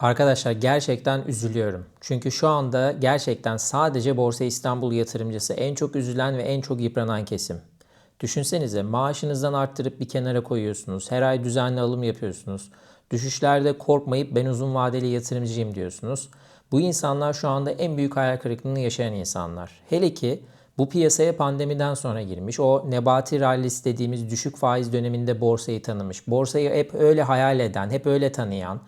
Arkadaşlar gerçekten üzülüyorum. Çünkü şu anda gerçekten sadece Borsa İstanbul yatırımcısı en çok üzülen ve en çok yıpranan kesim. Düşünsenize maaşınızdan arttırıp bir kenara koyuyorsunuz. Her ay düzenli alım yapıyorsunuz. Düşüşlerde korkmayıp ben uzun vadeli yatırımcıyım diyorsunuz. Bu insanlar şu anda en büyük hayal kırıklığını yaşayan insanlar. Hele ki bu piyasaya pandemiden sonra girmiş. O Nebati rallisi dediğimiz düşük faiz döneminde borsayı tanımış. Borsayı hep öyle hayal eden, hep öyle tanıyan,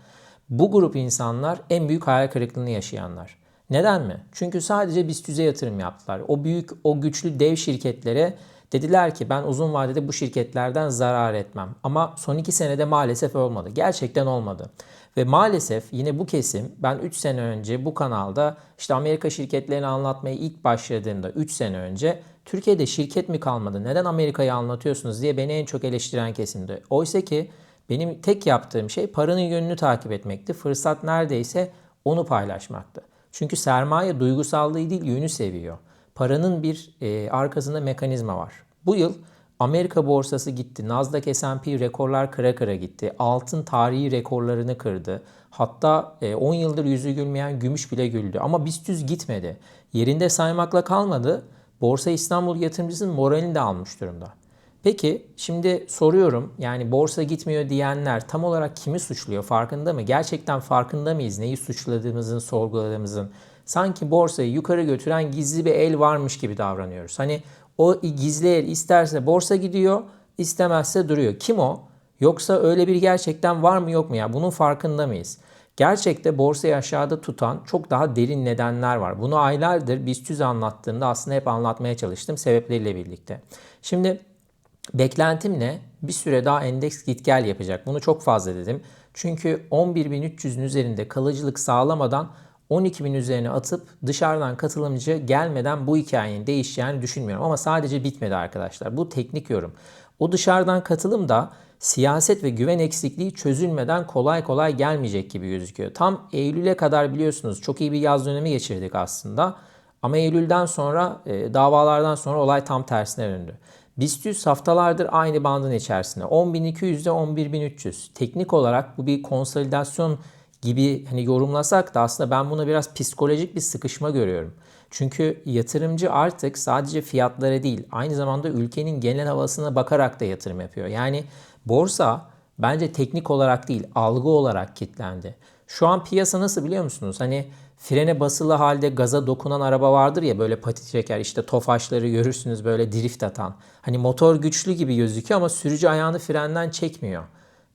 bu grup insanlar en büyük hayal kırıklığını yaşayanlar. Neden mi? Çünkü sadece BIST 100'e yatırım yaptılar. O büyük, o güçlü dev şirketlere dediler ki ben uzun vadede bu şirketlerden zarar etmem. Ama son iki senede maalesef olmadı. Gerçekten olmadı. Ve maalesef yine bu kesim ben 3 sene önce bu kanalda işte Amerika şirketlerini anlatmaya ilk başladığımda 3 sene önce Türkiye'de şirket mi kalmadı? Neden Amerika'yı anlatıyorsunuz diye beni en çok eleştiren kesimdi. Oysa ki benim tek yaptığım şey paranın yönünü takip etmekti. Fırsat neredeyse onu paylaşmaktı. Çünkü sermaye duygusallığı değil yönü seviyor. Paranın bir e, arkasında mekanizma var. Bu yıl Amerika borsası gitti. Nasdaq S&P rekorlar kıra kıra gitti. Altın tarihi rekorlarını kırdı. Hatta 10 e, yıldır yüzü gülmeyen gümüş bile güldü. Ama BIST 100 gitmedi. Yerinde saymakla kalmadı. Borsa İstanbul yatırımcısının moralini de almış durumda. Peki şimdi soruyorum yani borsa gitmiyor diyenler tam olarak kimi suçluyor farkında mı? Gerçekten farkında mıyız neyi suçladığımızın, sorguladığımızın? Sanki borsayı yukarı götüren gizli bir el varmış gibi davranıyoruz. Hani o gizli el isterse borsa gidiyor, istemezse duruyor. Kim o? Yoksa öyle bir gerçekten var mı yok mu ya? Bunun farkında mıyız? Gerçekte borsayı aşağıda tutan çok daha derin nedenler var. Bunu aylardır BIST 100 anlattığımda aslında hep anlatmaya çalıştım sebepleriyle birlikte. Şimdi Beklentim ne? Bir süre daha endeks git gel yapacak. Bunu çok fazla dedim. Çünkü 11.300'ün üzerinde kalıcılık sağlamadan 12.000 üzerine atıp dışarıdan katılımcı gelmeden bu hikayenin değişeceğini düşünmüyorum. Ama sadece bitmedi arkadaşlar. Bu teknik yorum. O dışarıdan katılım da siyaset ve güven eksikliği çözülmeden kolay kolay gelmeyecek gibi gözüküyor. Tam Eylül'e kadar biliyorsunuz çok iyi bir yaz dönemi geçirdik aslında. Ama Eylül'den sonra e, davalardan sonra olay tam tersine döndü. BIST 100 haftalardır aynı bandın içerisinde. 10.200 ile 11.300. Teknik olarak bu bir konsolidasyon gibi hani yorumlasak da aslında ben buna biraz psikolojik bir sıkışma görüyorum. Çünkü yatırımcı artık sadece fiyatlara değil aynı zamanda ülkenin genel havasına bakarak da yatırım yapıyor. Yani borsa bence teknik olarak değil algı olarak kitlendi. Şu an piyasa nasıl biliyor musunuz? Hani frene basılı halde gaza dokunan araba vardır ya böyle pati çeker işte tofaşları görürsünüz böyle drift atan. Hani motor güçlü gibi gözüküyor ama sürücü ayağını frenden çekmiyor.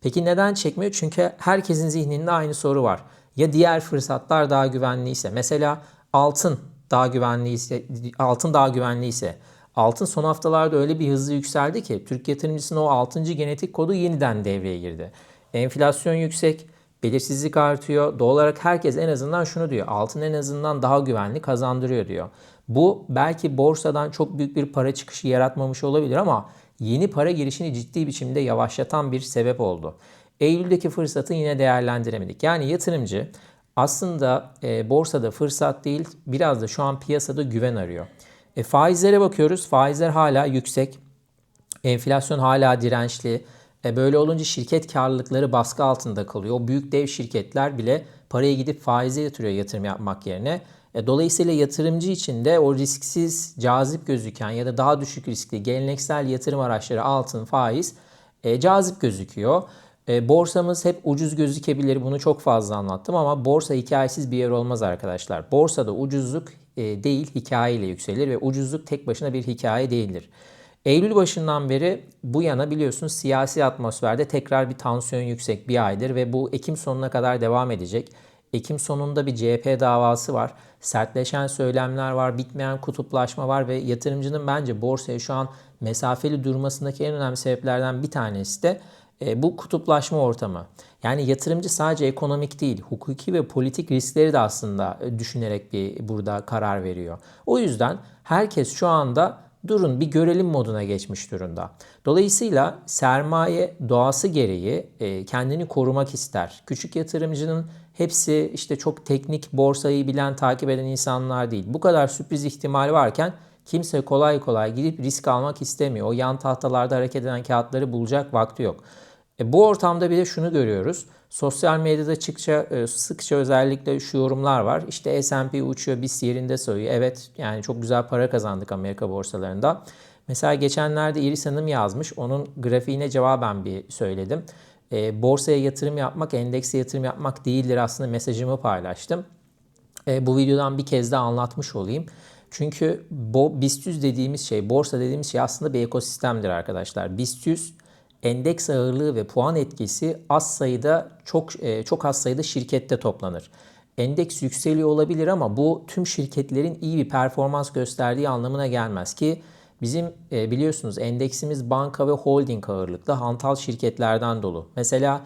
Peki neden çekmiyor? Çünkü herkesin zihninde aynı soru var. Ya diğer fırsatlar daha güvenliyse mesela altın daha güvenliyse altın daha güvenliyse altın son haftalarda öyle bir hızlı yükseldi ki Türk yatırımcısının o 6. genetik kodu yeniden devreye girdi. Enflasyon yüksek, Belirsizlik artıyor. Doğal olarak herkes en azından şunu diyor. Altın en azından daha güvenli kazandırıyor diyor. Bu belki borsadan çok büyük bir para çıkışı yaratmamış olabilir ama yeni para girişini ciddi biçimde yavaşlatan bir sebep oldu. Eylül'deki fırsatı yine değerlendiremedik. Yani yatırımcı aslında e, borsada fırsat değil biraz da şu an piyasada güven arıyor. E, faizlere bakıyoruz. Faizler hala yüksek. Enflasyon hala dirençli. E böyle olunca şirket karlılıkları baskı altında kalıyor. O büyük dev şirketler bile paraya gidip faize yatırıyor yatırım yapmak yerine. E, dolayısıyla yatırımcı için de o risksiz, cazip gözüken ya da daha düşük riskli geleneksel yatırım araçları altın, faiz e, cazip gözüküyor. E, borsamız hep ucuz gözükebilir. Bunu çok fazla anlattım ama borsa hikayesiz bir yer olmaz arkadaşlar. Borsada ucuzluk e, değil hikayeyle yükselir ve ucuzluk tek başına bir hikaye değildir. Eylül başından beri bu yana biliyorsunuz siyasi atmosferde tekrar bir tansiyon yüksek bir aydır ve bu Ekim sonuna kadar devam edecek. Ekim sonunda bir CHP davası var. Sertleşen söylemler var, bitmeyen kutuplaşma var ve yatırımcının bence borsaya şu an mesafeli durmasındaki en önemli sebeplerden bir tanesi de e, bu kutuplaşma ortamı. Yani yatırımcı sadece ekonomik değil, hukuki ve politik riskleri de aslında düşünerek bir burada karar veriyor. O yüzden herkes şu anda durun bir görelim moduna geçmiş durumda. Dolayısıyla sermaye doğası gereği e, kendini korumak ister. Küçük yatırımcının hepsi işte çok teknik borsayı bilen, takip eden insanlar değil. Bu kadar sürpriz ihtimali varken kimse kolay kolay gidip risk almak istemiyor. O yan tahtalarda hareket eden kağıtları bulacak vakti yok. E, bu ortamda bir de şunu görüyoruz. Sosyal medyada çıkça, e, sıkça özellikle şu yorumlar var. İşte S&P uçuyor, BIST yerinde sayıyor. Evet yani çok güzel para kazandık Amerika borsalarında. Mesela geçenlerde Iris Hanım yazmış. Onun grafiğine cevaben bir söyledim. E, borsaya yatırım yapmak, endekse yatırım yapmak değildir aslında mesajımı paylaştım. E, bu videodan bir kez daha anlatmış olayım. Çünkü bu BIST 100 dediğimiz şey, borsa dediğimiz şey aslında bir ekosistemdir arkadaşlar. BIST 100 endeks ağırlığı ve puan etkisi az sayıda çok e, çok az sayıda şirkette toplanır. Endeks yükseliyor olabilir ama bu tüm şirketlerin iyi bir performans gösterdiği anlamına gelmez ki bizim e, biliyorsunuz endeksimiz banka ve holding ağırlıklı hantal şirketlerden dolu. Mesela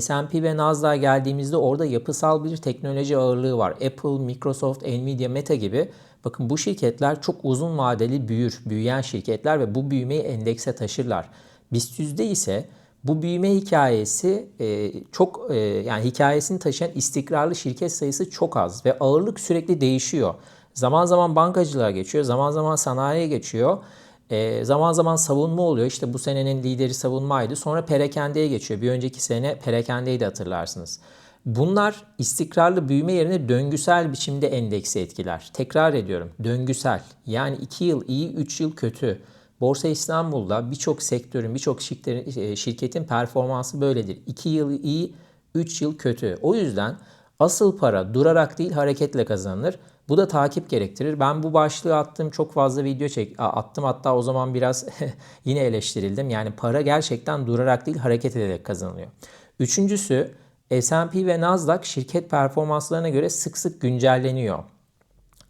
S&P ve Nasdaq'a geldiğimizde orada yapısal bir teknoloji ağırlığı var. Apple, Microsoft, Nvidia, Meta gibi. Bakın bu şirketler çok uzun vadeli büyür, büyüyen şirketler ve bu büyümeyi endekse taşırlar. BIST 100'de ise bu büyüme hikayesi e, çok e, yani hikayesini taşıyan istikrarlı şirket sayısı çok az ve ağırlık sürekli değişiyor. Zaman zaman bankacılığa geçiyor, zaman zaman sanayiye geçiyor. E, zaman zaman savunma oluyor. İşte bu senenin lideri savunmaydı. Sonra perakendeye geçiyor. Bir önceki sene perakendeyi de hatırlarsınız. Bunlar istikrarlı büyüme yerine döngüsel biçimde endeksi etkiler. Tekrar ediyorum döngüsel. Yani 2 yıl iyi 3 yıl kötü. Borsa İstanbul'da birçok sektörün, birçok e, şirketin performansı böyledir. 2 yıl iyi, 3 yıl kötü. O yüzden asıl para durarak değil hareketle kazanılır. Bu da takip gerektirir. Ben bu başlığı attığım çok fazla video çek attım hatta o zaman biraz yine eleştirildim. Yani para gerçekten durarak değil hareket ederek kazanılıyor. Üçüncüsü S&P ve Nasdaq şirket performanslarına göre sık sık güncelleniyor.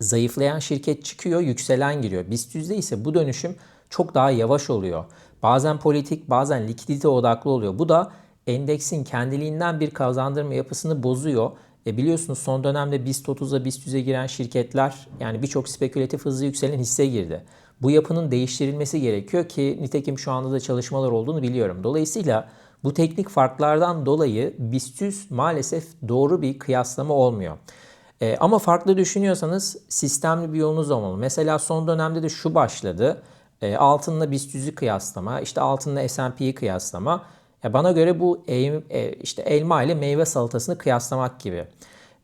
Zayıflayan şirket çıkıyor, yükselen giriyor. BIST 100'de ise bu dönüşüm çok daha yavaş oluyor. Bazen politik, bazen likidite odaklı oluyor. Bu da endeksin kendiliğinden bir kazandırma yapısını bozuyor. E biliyorsunuz son dönemde BIST 30'a BIST 100'e giren şirketler yani birçok spekülatif hızlı yükselen hisse girdi. Bu yapının değiştirilmesi gerekiyor ki nitekim şu anda da çalışmalar olduğunu biliyorum. Dolayısıyla bu teknik farklardan dolayı BIST 100 maalesef doğru bir kıyaslama olmuyor. E, ama farklı düşünüyorsanız sistemli bir yolunuz olmalı. Mesela son dönemde de şu başladı. E, altınla BIST 100'ü kıyaslama, işte altınla S&P'yi kıyaslama. Ya bana göre bu e, işte elma ile meyve salatasını kıyaslamak gibi.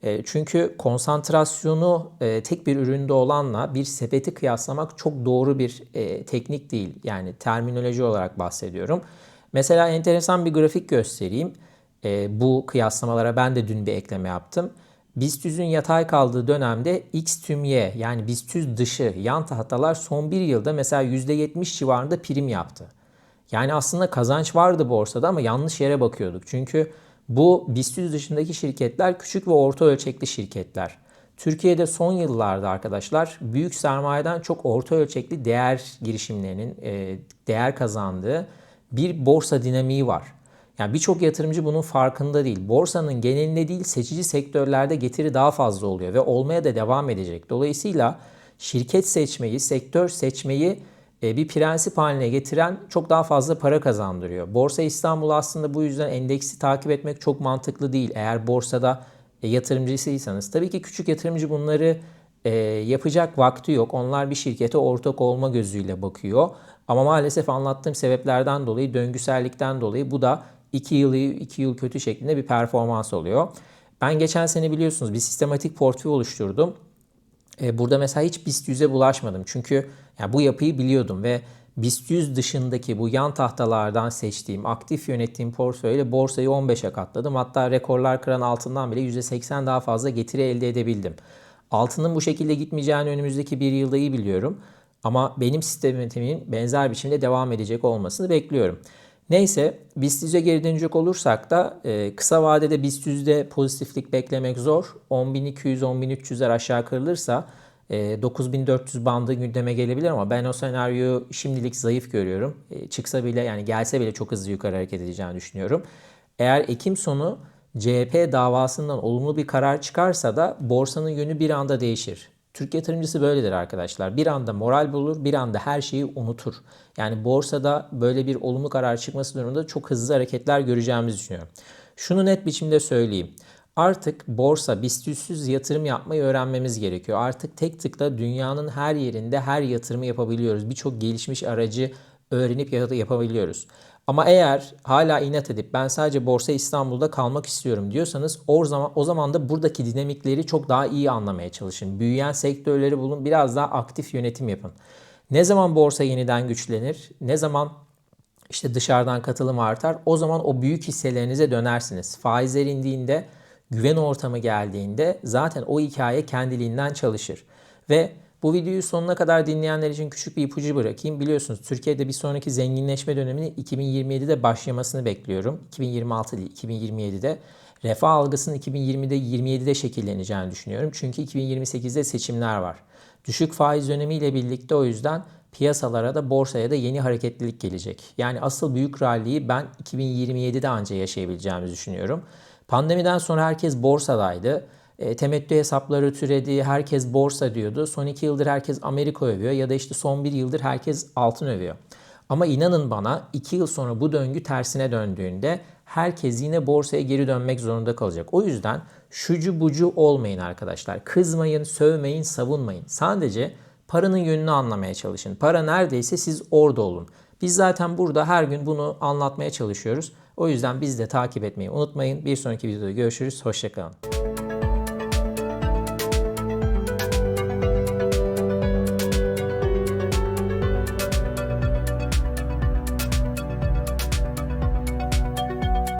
E, çünkü konsantrasyonu e, tek bir üründe olanla bir sepeti kıyaslamak çok doğru bir e, teknik değil. Yani terminoloji olarak bahsediyorum. Mesela enteresan bir grafik göstereyim. E, bu kıyaslamalara ben de dün bir ekleme yaptım. BIST 100'ün yatay kaldığı dönemde X tüm Y yani BIST 100 dışı yan tahtalar son bir yılda mesela %70 civarında prim yaptı. Yani aslında kazanç vardı borsada ama yanlış yere bakıyorduk. Çünkü bu BIST 100 dışındaki şirketler küçük ve orta ölçekli şirketler. Türkiye'de son yıllarda arkadaşlar büyük sermayeden çok orta ölçekli değer girişimlerinin e, değer kazandığı bir borsa dinamiği var. Yani birçok yatırımcı bunun farkında değil. Borsanın genelinde değil seçici sektörlerde getiri daha fazla oluyor ve olmaya da devam edecek. Dolayısıyla şirket seçmeyi, sektör seçmeyi e, bir prensip haline getiren çok daha fazla para kazandırıyor. Borsa İstanbul aslında bu yüzden endeksi takip etmek çok mantıklı değil. Eğer borsada e, yatırımcısıysanız. Tabii ki küçük yatırımcı bunları e, yapacak vakti yok. Onlar bir şirkete ortak olma gözüyle bakıyor. Ama maalesef anlattığım sebeplerden dolayı, döngüsellikten dolayı bu da 2 yıl iyi, 2 yıl kötü şeklinde bir performans oluyor. Ben geçen sene biliyorsunuz bir sistematik portföy oluşturdum. E, burada mesela hiç BIST 100'e bulaşmadım. Çünkü yani bu yapıyı biliyordum ve BIST 100 dışındaki bu yan tahtalardan seçtiğim, aktif yönettiğim portföyle borsayı 15'e katladım. Hatta rekorlar kıran altından bile %80 daha fazla getiri elde edebildim. Altının bu şekilde gitmeyeceğini önümüzdeki bir yılda iyi biliyorum. Ama benim sistematiğimin benzer biçimde devam edecek olmasını bekliyorum. Neyse BIST 100'e geri dönecek olursak da e, kısa vadede BIST 100'de pozitiflik beklemek zor. 10.200-10.300'ler aşağı kırılırsa e, 9400 bandı gündeme gelebilir ama ben o senaryoyu şimdilik zayıf görüyorum. E, çıksa bile yani gelse bile çok hızlı yukarı hareket edeceğini düşünüyorum. Eğer Ekim sonu CHP davasından olumlu bir karar çıkarsa da borsanın yönü bir anda değişir. Türk yatırımcısı böyledir arkadaşlar. Bir anda moral bulur, bir anda her şeyi unutur. Yani borsada böyle bir olumlu karar çıkması durumunda çok hızlı hareketler göreceğimizi düşünüyorum. Şunu net biçimde söyleyeyim. Artık borsa BIST yatırım yapmayı öğrenmemiz gerekiyor. Artık tek tıkla dünyanın her yerinde her yatırımı yapabiliyoruz. Birçok gelişmiş aracı öğrenip yapabiliyoruz. Ama eğer hala inat edip ben sadece Borsa İstanbul'da kalmak istiyorum diyorsanız o zaman o zaman da buradaki dinamikleri çok daha iyi anlamaya çalışın. Büyüyen sektörleri bulun, biraz daha aktif yönetim yapın. Ne zaman borsa yeniden güçlenir? Ne zaman işte dışarıdan katılım artar? O zaman o büyük hisselerinize dönersiniz. Faizler indiğinde, güven ortamı geldiğinde zaten o hikaye kendiliğinden çalışır. Ve bu videoyu sonuna kadar dinleyenler için küçük bir ipucu bırakayım. Biliyorsunuz Türkiye'de bir sonraki zenginleşme döneminin 2027'de başlamasını bekliyorum. 2026 değil, 2027'de. Refah algısının 2020'de 27'de şekilleneceğini düşünüyorum. Çünkü 2028'de seçimler var. Düşük faiz dönemiyle birlikte o yüzden piyasalara da borsaya da yeni hareketlilik gelecek. Yani asıl büyük ralliyi ben 2027'de anca yaşayabileceğimizi düşünüyorum. Pandemiden sonra herkes borsadaydı. E, temettü hesapları türedi, herkes borsa diyordu. Son iki yıldır herkes Amerika övüyor ya da işte son bir yıldır herkes altın övüyor. Ama inanın bana iki yıl sonra bu döngü tersine döndüğünde herkes yine borsaya geri dönmek zorunda kalacak. O yüzden şucu bucu olmayın arkadaşlar. Kızmayın, sövmeyin, savunmayın. Sadece paranın yönünü anlamaya çalışın. Para neredeyse siz orada olun. Biz zaten burada her gün bunu anlatmaya çalışıyoruz. O yüzden biz de takip etmeyi unutmayın. Bir sonraki videoda görüşürüz. Hoşçakalın.